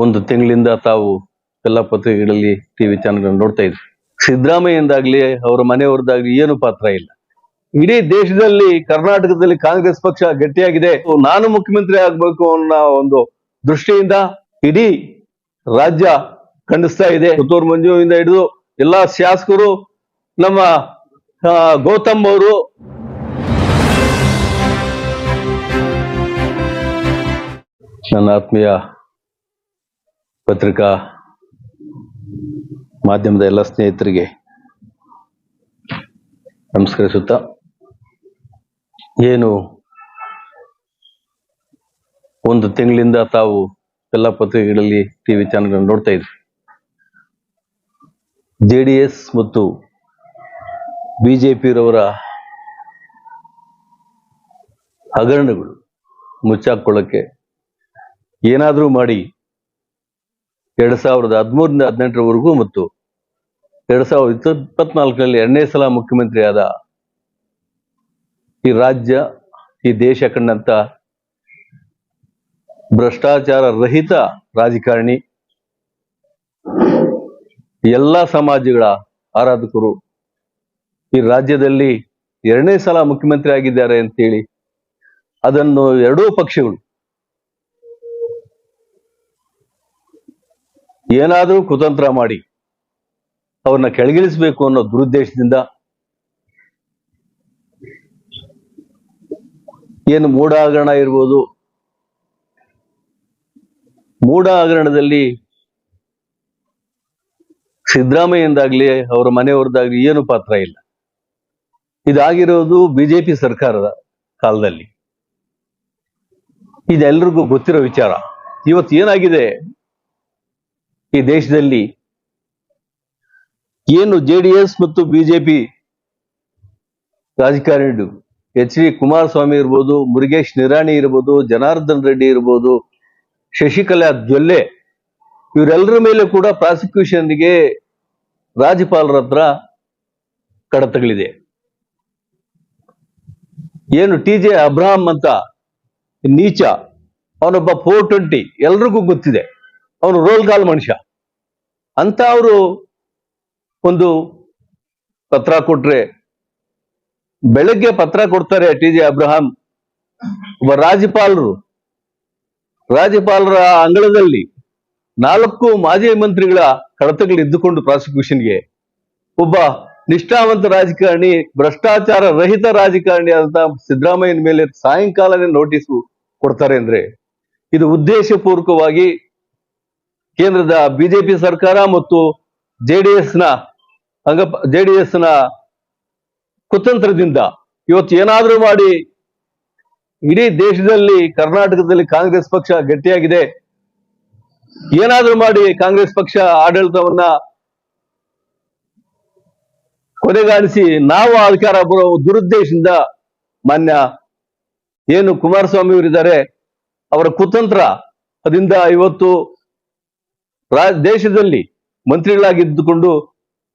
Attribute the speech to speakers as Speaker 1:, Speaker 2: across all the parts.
Speaker 1: ಒಂದು ತಿಂಗಳಿಂದ ತಾವು ಎಲ್ಲ ಪತ್ರಿಕೆಗಳಲ್ಲಿ ಟಿವಿ ಚಾನೆಲ್ ನೋಡ್ತಾ ಇದ್ರು ಸಿದ್ದರಾಮಯ್ಯಂದಾಗ್ಲಿ ಅವರ ಮನೆಯವರದಾಗ್ಲಿ ಏನು ಪಾತ್ರ ಇಲ್ಲ. ಇಡೀ ದೇಶದಲ್ಲಿ, ಕರ್ನಾಟಕದಲ್ಲಿ ಕಾಂಗ್ರೆಸ್ ಪಕ್ಷ ಗಟ್ಟಿಯಾಗಿದೆ. ನಾನು ಮುಖ್ಯಮಂತ್ರಿ ಆಗ್ಬೇಕು ಅನ್ನೋ ಒಂದು ದೃಷ್ಟಿಯಿಂದ ಇಡೀ ರಾಜ್ಯ ಖಂಡಿಸ್ತಾ ಇದೆ. ಪುತ್ತೂರು ಮಂಜುವಿಂದ ಹಿಡಿದು ಎಲ್ಲಾ ಶಾಸಕರು, ನಮ್ಮ ಗೌತಮ್ ಅವರು. ನನ್ನ ಆತ್ಮೀಯ ಪತ್ರಿಕಾ ಮಾಧ್ಯಮದ ಎಲ್ಲ ಸ್ನೇಹಿತರಿಗೆ ನಮಸ್ಕರಿಸುತ್ತಾ, ಏನು ಒಂದು ತಿಂಗಳಿಂದ ತಾವು ಎಲ್ಲ ಪತ್ರಿಕೆಗಳಲ್ಲಿ ಟಿವಿ ಚಾನೆಲ್ ನೋಡ್ತಾ ಇದ್ರಿ ಜೆ ಡಿ ಎಸ್ ಮತ್ತು ಬಿಜೆಪಿರವರ ಹಗರಣಗಳು ಮುಚ್ಚಾಕೊಳ್ಳಕ್ಕೆ ಏನಾದರೂ ಮಾಡಿ ಎರಡ್ ಸಾವಿರದ ಹದಿಮೂರರಿಂದ ಹದಿನೆಂಟರವರೆಗೂ ಮತ್ತು ಎರಡ್ ಸಾವಿರದ ಇಪ್ಪತ್ನಾಲ್ಕರಲ್ಲಿ ಎರಡನೇ ಸಲ ಮುಖ್ಯಮಂತ್ರಿಯಾದ ಈ ರಾಜ್ಯ, ಈ ದೇಶ ಕಂಡಂತ ಭ್ರಷ್ಟಾಚಾರ ರಹಿತ ರಾಜಕಾರಣಿ, ಎಲ್ಲ ಸಮಾಜಗಳ ಆರಾಧಕರು ಈ ರಾಜ್ಯದಲ್ಲಿ ಎರಡನೇ ಸಲ ಮುಖ್ಯಮಂತ್ರಿ ಆಗಿದ್ದಾರೆ ಅಂತೇಳಿ ಅದನ್ನು ಎರಡೂ ಪಕ್ಷಗಳು ಏನಾದರೂ ಕುತಂತ್ರ ಮಾಡಿ ಅವ್ರನ್ನ ಕೆಳಗಿಳಿಸಬೇಕು ಅನ್ನೋ ದುರುದ್ದೇಶದಿಂದ ಏನು ಮೂಢ ಹಗರಣ ಇರ್ಬೋದು? ಮೂಢ ಹಗರಣದಲ್ಲಿ ಸಿದ್ದರಾಮಯ್ಯಂದಾಗ್ಲಿ ಅವರ ಮನೆಯವ್ರದ್ದಾಗ್ಲಿ ಏನು ಪಾತ್ರ ಇಲ್ಲ. ಇದಾಗಿರೋದು ಬಿಜೆಪಿ ಸರ್ಕಾರದ ಕಾಲದಲ್ಲಿ. ಇದೆಲ್ಲರಿಗೂ ಗೊತ್ತಿರೋ ವಿಚಾರ. ಇವತ್ತು ಏನಾಗಿದೆ? ಈ ದೇಶದಲ್ಲಿ ಏನು ಜೆ ಡಿ ಎಸ್ ಮತ್ತು ಬಿಜೆಪಿ ರಾಜಕಾರಣಿಗಳು? ಎಚ್ ಡಿ ಕುಮಾರಸ್ವಾಮಿ ಇರ್ಬೋದು, ಮುರುಗೇಶ್ ನಿರಾಣಿ ಇರ್ಬೋದು, ಜನಾರ್ದನ್ ರೆಡ್ಡಿ ಇರ್ಬೋದು, ಶಶಿಕಲಾ ಜೊಲ್ಲೆ ಇವರೆಲ್ಲರ ಮೇಲೆ ಕೂಡ ಪ್ರಾಸಿಕ್ಯೂಷನ್ಗೆ ರಾಜ್ಯಪಾಲರ ಹತ್ರ ಕಡತಗಳಿದೆ. ಏನು ಟಿ ಜೆ ಅಬ್ರಾಹಂ ಅಂತ, ನೀಚ, ಅವನೊಬ್ಬ ಫೋರ್ ಟ್ವೆಂಟಿ ಎಲ್ರಿಗೂ ಗೊತ್ತಿದೆ. ಅವನು ರೋಲ್ ಗಾಲ್ ಮನುಷ್ಯ. ಅಂತ ಅವರು ಒಂದು ಪತ್ರ ಕೊಟ್ರೆ, ಬೆಳಗ್ಗೆ ಪತ್ರ ಕೊಡ್ತಾರೆ ಟಿ ಜೆ ಅಬ್ರಹಾಂ. ಒಬ್ಬ ರಾಜ್ಯಪಾಲರು. ರಾಜ್ಯಪಾಲರ ಅಂಗಳದಲ್ಲಿ ನಾಲ್ಕು ಮಾಜಿ ಮಂತ್ರಿಗಳ ಕಡತಗಳು ಇದ್ದುಕೊಂಡು ಪ್ರಾಸಿಕ್ಯೂಷನ್ಗೆ. ಒಬ್ಬ ನಿಷ್ಠಾವಂತ ರಾಜಕಾರಣಿ, ಭ್ರಷ್ಟಾಚಾರ ರಹಿತ ರಾಜಕಾರಣಿ ಅಂತ ಸಿದ್ದರಾಮಯ್ಯನ ಮೇಲೆ ಸಾಯಂಕಾಲನೇ ನೋಟಿಸ್ ಕೊಡ್ತಾರೆ ಅಂದ್ರೆ, ಇದು ಉದ್ದೇಶಪೂರ್ವಕವಾಗಿ ಕೇಂದ್ರದ ಬಿಜೆಪಿ ಸರ್ಕಾರ ಮತ್ತು ಜೆಡಿಎಸ್ನ ಅಂಗ ಜೆಡಿಎಸ್ನ ಕುತಂತ್ರದಿಂದ ಇವತ್ತು ಏನಾದರೂ ಮಾಡಿ ಇಡೀ ದೇಶದಲ್ಲಿ ಕರ್ನಾಟಕದಲ್ಲಿ ಕಾಂಗ್ರೆಸ್ ಪಕ್ಷ ಗಟ್ಟಿಯಾಗಿದೆ. ಏನಾದರೂ ಮಾಡಿ ಕಾಂಗ್ರೆಸ್ ಪಕ್ಷ ಆಡಳಿತವನ್ನ ಕೊನೆಗಾಣಿಸಿ ನಾವು ಅಧಿಕಾರ ಬರೋ ದುರುದ್ದೇಶದಿಂದ ಮಾನ್ಯ ಏನು ಕುಮಾರಸ್ವಾಮಿ ಅವರಿದ್ದಾರೆ, ಅವರ ಕುತಂತ್ರ ಅದರಿಂದ ಇವತ್ತು ರಾ- ದೇಶದಲ್ಲಿ ಮಂತ್ರಿಗಳಾಗಿದ್ದುಕೊಂಡು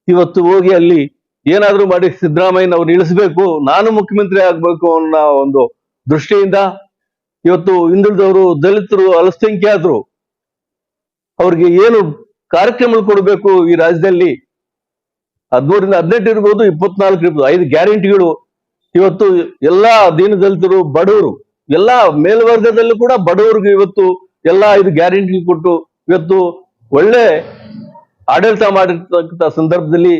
Speaker 1: ಇವತ್ತು ಹೋಗಿ ಅಲ್ಲಿ ಏನಾದರೂ ಮಾಡಿ ಸಿದ್ದರಾಮಯ್ಯನವ್ರು ಇಳಿಸ್ಬೇಕು, ನಾನು ಮುಖ್ಯಮಂತ್ರಿ ಆಗ್ಬೇಕು ಅನ್ನೋ ಒಂದು ದೃಷ್ಟಿಯಿಂದ ಇವತ್ತು ಹಿಂದುಳಿದವರು ದಲಿತರು ಅಲ್ಪಸಂಖ್ಯಾತರು ಅವ್ರಿಗೆ ಏನು ಕಾರ್ಯಕ್ರಮಗಳು ಕೊಡಬೇಕು ಈ ರಾಜ್ಯದಲ್ಲಿ? ಹದಿಮೂರಿಂದ ಹದಿನೆಂಟು ಇರ್ಬೋದು, ಇಪ್ಪತ್ನಾಲ್ಕು ಇರ್ಬೋದು, ಐದು ಗ್ಯಾರಂಟಿಗಳು. ಇವತ್ತು ಎಲ್ಲಾ ದೀನದಲಿತರು, ಬಡವರು, ಎಲ್ಲಾ ಮೇಲ್ವರ್ಗದಲ್ಲೂ ಕೂಡ ಬಡವರಿಗೆ ಇವತ್ತು ಎಲ್ಲಾ ಐದು ಗ್ಯಾರಂಟಿ ಕೊಟ್ಟು ಇವತ್ತು ಒಳ್ಳೆ ಆಡಳಿತ ಮಾಡಿರ್ತಕ್ಕಂಥ ಸಂದರ್ಭದಲ್ಲಿ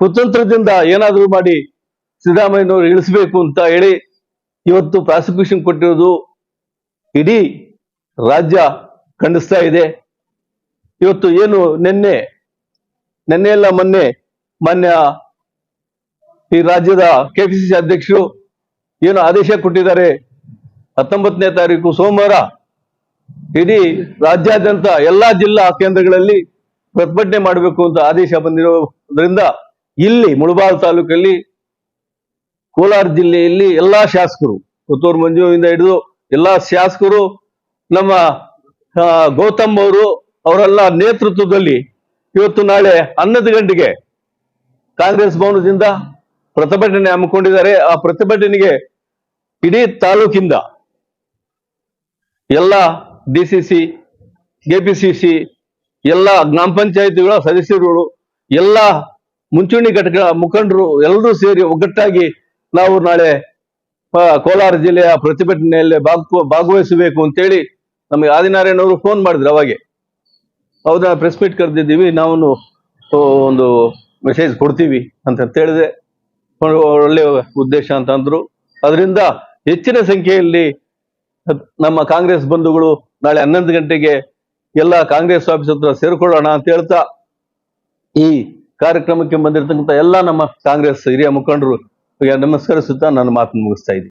Speaker 1: ಕುತಂತ್ರದಿಂದ ಏನಾದರೂ ಮಾಡಿ ಸಿದ್ದರಾಮಯ್ಯನವರು ಇಳಿಸ್ಬೇಕು ಅಂತ ಹೇಳಿ ಇವತ್ತು ಪ್ರಾಸಿಕ್ಯೂಷನ್ ಕೊಟ್ಟಿರೋದು ಇಡೀ ರಾಜ್ಯ ಖಂಡಿಸ್ತಾ ಇದೆ. ಇವತ್ತು ಏನು ನಿನ್ನೆ ನಿನ್ನೆ ಎಲ್ಲ ಮೊನ್ನೆ, ಮಾನ್ಯ ಈ ರಾಜ್ಯದ ಕೆಪಿಸಿಸಿ ಅಧ್ಯಕ್ಷರು ಏನು ಆದೇಶ ಕೊಟ್ಟಿದ್ದಾರೆ. ಹತ್ತೊಂಬತ್ತನೇ ತಾರೀಕು ಸೋಮವಾರ ಇಡೀ ರಾಜ್ಯಾದ್ಯಂತ ಎಲ್ಲಾ ಜಿಲ್ಲಾ ಕೇಂದ್ರಗಳಲ್ಲಿ ಪ್ರತಿಭಟನೆ ಮಾಡಬೇಕು ಅಂತ ಆದೇಶ ಬಂದಿರೋದ್ರಿಂದ ಇಲ್ಲಿ ಮುಳಬಾಲ್ ತಾಲೂಕಲ್ಲಿ ಕೋಲಾರ ಜಿಲ್ಲೆಯಲ್ಲಿ ಎಲ್ಲಾ ಶಾಸಕರು, ಪುತ್ತೂರು ಮಂಜುವಿಂದ ಹಿಡಿದು ಎಲ್ಲಾ ಶಾಸಕರು, ನಮ್ಮ ಗೌತಮ್ ಅವರು ಅವರೆಲ್ಲ ನೇತೃತ್ವದಲ್ಲಿ ಇವತ್ತು ನಾಳೆ ಹನ್ನೊಂದು ಗಂಟೆಗೆ ಕಾಂಗ್ರೆಸ್ ಭವನದಿಂದ ಪ್ರತಿಭಟನೆ ಹಮ್ಮಿಕೊಂಡಿದ್ದಾರೆ. ಆ ಪ್ರತಿಭಟನೆಗೆ ಇಡೀ ತಾಲೂಕಿಂದ ಎಲ್ಲ ಡಿ ಸಿ ಸಿ ಕೆಪಿಸಿಸಿ, ಎಲ್ಲ ಗ್ರಾಮ ಪಂಚಾಯತಿಗಳ ಸದಸ್ಯರುಗಳು, ಎಲ್ಲ ಮುಂಚೂಣಿ ಘಟಕಗಳ ಮುಖಂಡರು ಎಲ್ಲರೂ ಸೇರಿ ಒಗ್ಗಟ್ಟಾಗಿ ನಾವು ನಾಳೆ ಕೋಲಾರ ಜಿಲ್ಲೆಯ ಪ್ರತಿಭಟನೆಯಲ್ಲಿ ಭಾಗ ಭಾಗವಹಿಸಬೇಕು ಅಂತೇಳಿ ನಮಗೆ ಆದಿನಾರಾಯಣ ಅವರು ಫೋನ್ ಮಾಡಿದ್ರು ಅವಾಗೆ. ಹೌದಾ ಪ್ರೆಸ್ ಮೀಟ್ ಕರೆದಿದ್ದೀವಿ ನಾವು ಒಂದು ಮೆಸೇಜ್ ಕೊಡ್ತೀವಿ ಅಂತ ಹೇಳಿದೆ. ಒಳ್ಳೆಯ ಉದ್ದೇಶ ಅಂತ ಅಂದ್ರು. ಅದರಿಂದ ಹೆಚ್ಚಿನ ಸಂಖ್ಯೆಯಲ್ಲಿ ನಮ್ಮ ಕಾಂಗ್ರೆಸ್ ಬಂಧುಗಳು ನಾಳೆ ಹನ್ನೊಂದು ಗಂಟೆಗೆ ಎಲ್ಲ ಕಾಂಗ್ರೆಸ್ ಆಫೀಸ್ ಹತ್ರ ಸೇರ್ಕೊಳ್ಳೋಣ ಅಂತ ಹೇಳ್ತಾ ಈ ಕಾರ್ಯಕ್ರಮಕ್ಕೆ ಬಂದಿರತಕ್ಕಂಥ ಎಲ್ಲ ನಮ್ಮ ಕಾಂಗ್ರೆಸ್ ಹಿರಿಯ ಮುಖಂಡರು ನಮಸ್ಕರಿಸುತ್ತಾ ನನ್ನ ಮಾತನ್ನು ಮುಗಿಸ್ತಾ ಇದ್ದೀನಿ.